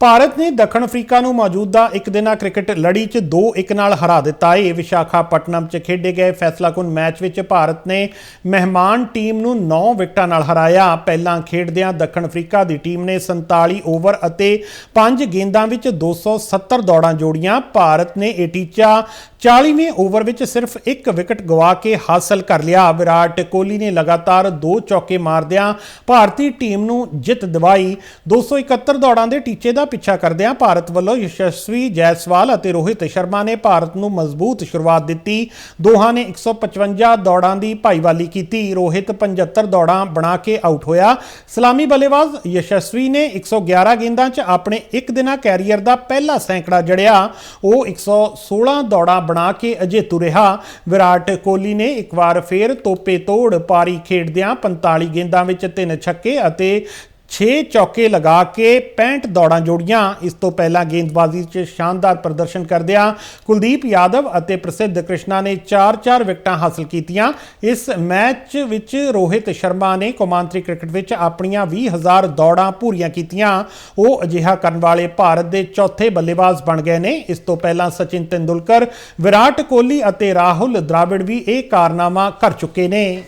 ਭਾਰਤ ਨੇ ਦੱਖਣ ਅਫਰੀਕਾ ਨੂੰ ਮੌਜੂਦਾ ਇੱਕ ਦਿਨਾ ਕ੍ਰਿਕਟ ਲੜੀ 'ਚ 2-1 ਨਾਲ ਹਰਾ ਦਿੱਤਾ। ਏ ਵਿਸ਼ਾਖਾਪਟਨਮ 'ਚ ਖੇਡੇ ਗਏ ਫੈਸਲਾਕੁਨ ਮੈਚ ਵਿੱਚ ਭਾਰਤ ਨੇ ਮਹਿਮਾਨ ਟੀਮ ਨੂੰ 9 ਵਿਕਟਾਂ ਨਾਲ ਹਰਾਇਆ। ਪਹਿਲਾਂ ਖੇਡਦਿਆਂ ਦੱਖਣ ਅਫਰੀਕਾ ਦੀ ਟੀਮ ਨੇ 47 ਓਵਰ ਅਤੇ 5 ਗੇਂਦਾਂ ਵਿੱਚ 270 ਦੌੜਾਂ ਜੋੜੀਆਂ। ਭਾਰਤ ਨੇ ਇਹ ਟੀਚਾ 40ਵੇਂ ਓਵਰ ਵਿੱਚ ਸਿਰਫ ਇੱਕ ਵਿਕਟ ਗਵਾ ਕੇ ਹਾਸਲ ਕਰ ਲਿਆ। ਵਿਰਾਟ ਕੋਹਲੀ ਨੇ ਲਗਾਤਾਰ ਦੋ ਚੌਕੇ ਮਾਰਦਿਆਂ ਭਾਰਤੀ ਟੀਮ ਨੂੰ ਜਿੱਤ ਦਿਵਾਈ। 271 ਦੌੜਾਂ ਦੇ ਟੀਚੇ ਦਾ ਪਿੱਛਾ ਕਰਦਿਆਂ ਭਾਰਤ ਵੱਲੋਂ ਯਸ਼ਸਵੀ ਜੈਸਵਾਲ ਅਤੇ ਰੋਹਿਤ ਸ਼ਰਮਾ ਨੇ ਭਾਰਤ ਨੂੰ ਮਜ਼ਬੂਤ ਸ਼ੁਰੂਆਤ ਦਿੱਤੀ। ਦੋਹਾਂ ਨੇ 155 ਦੌੜਾਂ ਦੀ ਭਾਈਵਾਲੀ ਕੀਤੀ। ਰੋਹਿਤ 75 ਦੌੜਾਂ ਬਣਾ ਕੇ ਆਊਟ ਹੋਇਆ। ਸਲਾਮੀ ਬੱਲੇਬਾਜ਼ ਯਸ਼ਸਵੀ ਨੇ 111 ਗੇਂਦਾਂ 'ਚ ਆਪਣੇ ਇੱਕ ਦਿਨਾ ਕੈਰੀਅਰ ਦਾ ਪਹਿਲਾ ਸੈਂਕੜਾ ਜੜਿਆ। ਉਹ 116 ਦੌੜਾਂ ਬਣਾ ਕੇ ਅਜੇਤੂ ਰਿਹਾ ਵਿਰਾਟ ਕੋਹਲੀ ਨੇ ਇੱਕ ਵਾਰ ਫੇਰ ਤੋਪੇ ਤੋੜ ਪਾਰੀ ਖੇਡਦਿਆਂ 45 ਗੇਂਦਾਂ ਵਿੱਚ ਤਿੰਨ ਛੱਕੇ ਅਤੇ 6 ਚੌਕੇ ਲਗਾ ਕੇ 65 ਦੌੜਾਂ ਜੋੜੀਆਂ। ਇਸ ਤੋਂ ਪਹਿਲਾਂ ਗੇਂਦਬਾਜ਼ੀ 'ਚ ਸ਼ਾਨਦਾਰ ਪ੍ਰਦਰਸ਼ਨ ਕਰਦਿਆਂ ਕੁਲਦੀਪ ਯਾਦਵ ਅਤੇ ਪ੍ਰਸਿੱਧ ਕ੍ਰਿਸ਼ਨਾ ਨੇ 4-4 ਵਿਕਟਾਂ ਹਾਸਲ ਕੀਤੀਆਂ। ਇਸ ਮੈਚ ਵਿੱਚ ਰੋਹਿਤ ਸ਼ਰਮਾ ਨੇ ਕੌਮਾਂਤਰੀ ਕ੍ਰਿਕਟ ਵਿੱਚ ਆਪਣੀਆਂ 20000 ਦੌੜਾਂ ਪੂਰੀਆਂ ਕੀਤੀਆਂ। ਉਹ ਅਜਿਹਾ ਕਰਨ ਵਾਲੇ ਭਾਰਤ ਦੇ ਚੌਥੇ ਬੱਲੇਬਾਜ਼ ਬਣ ਗਏ ਨੇ। ਇਸ ਤੋਂ ਪਹਿਲਾਂ ਸਚਿਨ ਤੈਂਦੁਲਕਰ, ਵਿਰਾਟ ਕੋਹਲੀ ਅਤੇ ਰਾਹੁਲ ਦ੍ਰਾਵਿੜ ਵੀ ਇਹ ਕਾਰਨਾਮਾ ਕਰ ਚੁੱਕੇ ਨੇ।